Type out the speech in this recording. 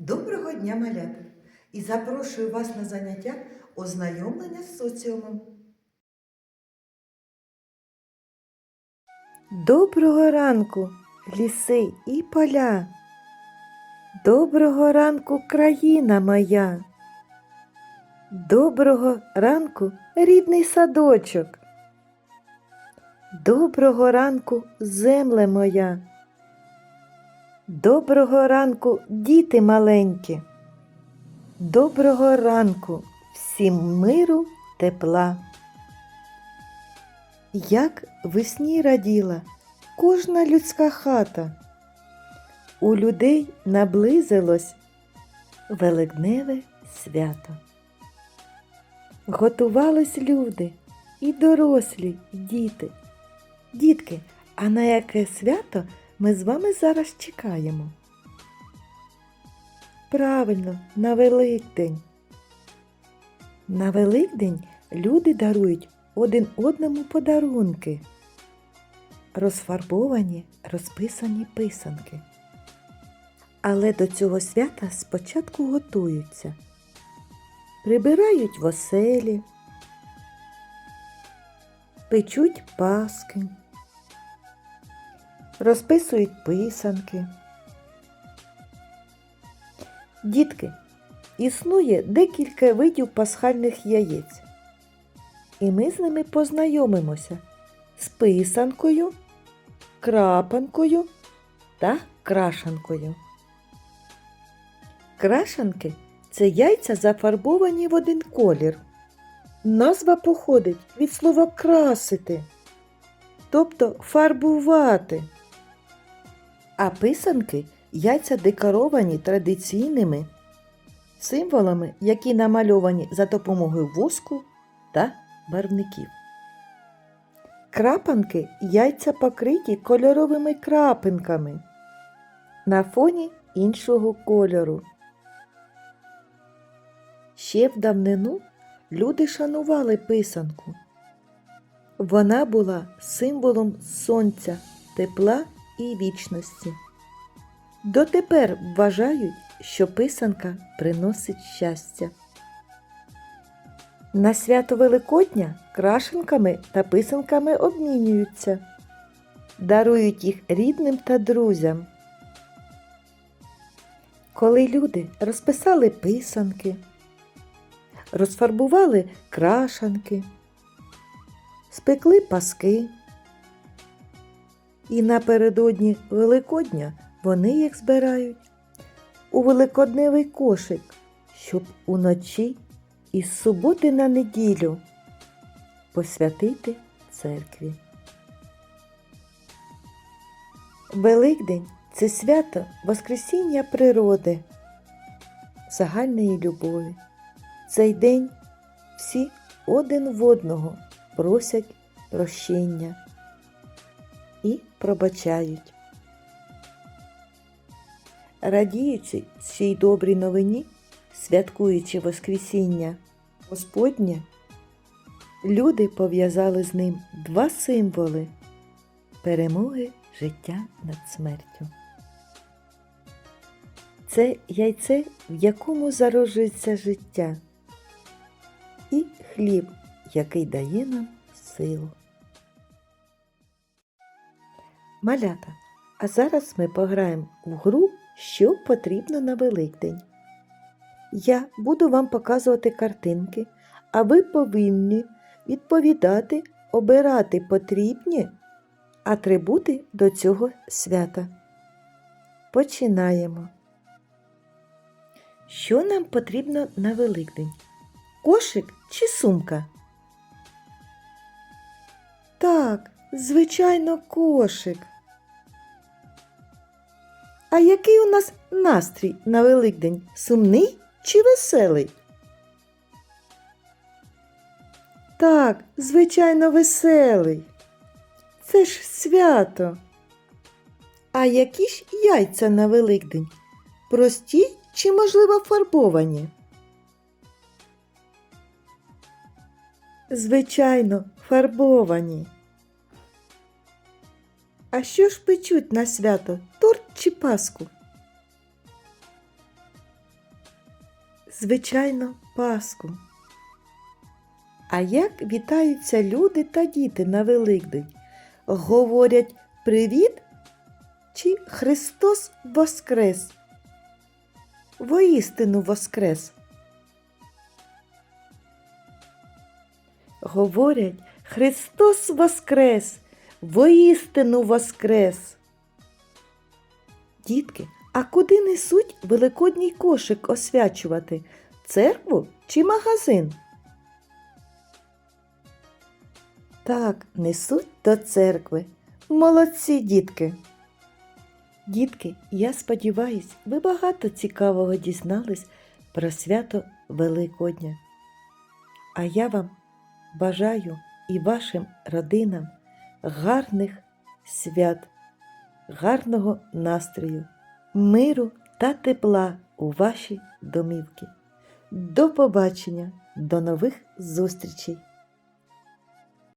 Доброго дня, малята! І запрошую вас на заняття ознайомлення з соціумом. Доброго ранку, ліси і поля. Доброго ранку, країна моя. Доброго ранку, рідний садочок. Доброго ранку, земле моя. Доброго ранку, діти маленькі. Доброго ранку, всім миру, тепла. Як весні раділа кожна людська хата. У людей наблизилось великдневе свято. Готувались люди і дорослі, і діти. Дітки, а на яке свято ми з вами зараз чекаємо? Правильно, на Великдень. На Великдень люди дарують один одному подарунки, розфарбовані, розписані писанки. Але до цього свята спочатку готуються, прибирають в оселі, печуть паски, розписують писанки. Дітки, існує декілька видів пасхальних яєць. І ми з ними познайомимося з писанкою, крапанкою та крашанкою. Крашанки це яйця зафарбовані в один колір. Назва походить від слова красити, тобто фарбувати. А писанки яйця декоровані традиційними символами, які намальовані за допомогою воску та барвників. Крапанки яйця покриті кольоровими крапинками на фоні іншого кольору. Ще в давнину люди шанували писанку. Вона була символом сонця, тепла і вічності. Дотепер вважають, що писанка приносить щастя. На свято Великодня крашенками та писанками обмінюються, дарують їх рідним та друзям. Коли люди розписали писанки, розфарбували крашанки, спекли паски, і напередодні Великодня вони їх збирають у великодневий кошик, щоб уночі із суботи на неділю посвятити церкві. Великдень це свято Воскресіння природи, загальної любові. Цей день всі один в одного просять прощення пробачають. Радіючи цій добрій новині, святкуючи Воскресіння Господнє, люди пов'язали з ним два символи перемоги життя над смертю. Це яйце, в якому зароджується життя, і хліб, який дає нам силу. Малята, а зараз ми пограємо в гру, що потрібно на Великдень. Я буду вам показувати картинки, а ви повинні відповідати, обирати потрібні атрибути до цього свята. Починаємо. Що нам потрібно на Великдень? Кошик чи сумка? Так, звичайно, кошик. А який у нас настрій на Великдень? Сумний чи веселий? Так, звичайно, веселий. Це ж свято. А які ж яйця на Великдень? Прості чи, можливо, фарбовані? Звичайно, фарбовані. А що ж печуть на свято? Чи паску? Звичайно, Пасху. А як вітаються люди та діти на Великдень? Говорять привіт чи Христос Воскрес? Воістину Воскрес. Говорять Христос Воскрес, воістину Воскрес. Дітки, а куди несуть великодній кошик освячувати? Церкву чи магазин? Так, несуть до церкви. Молодці, дітки. Дітки, я сподіваюсь, ви багато цікавого дізнались про свято Великодня. А я вам бажаю і вашим родинам гарних свят, гарного настрою, миру та тепла у вашій домівці. До побачення, до нових зустрічей!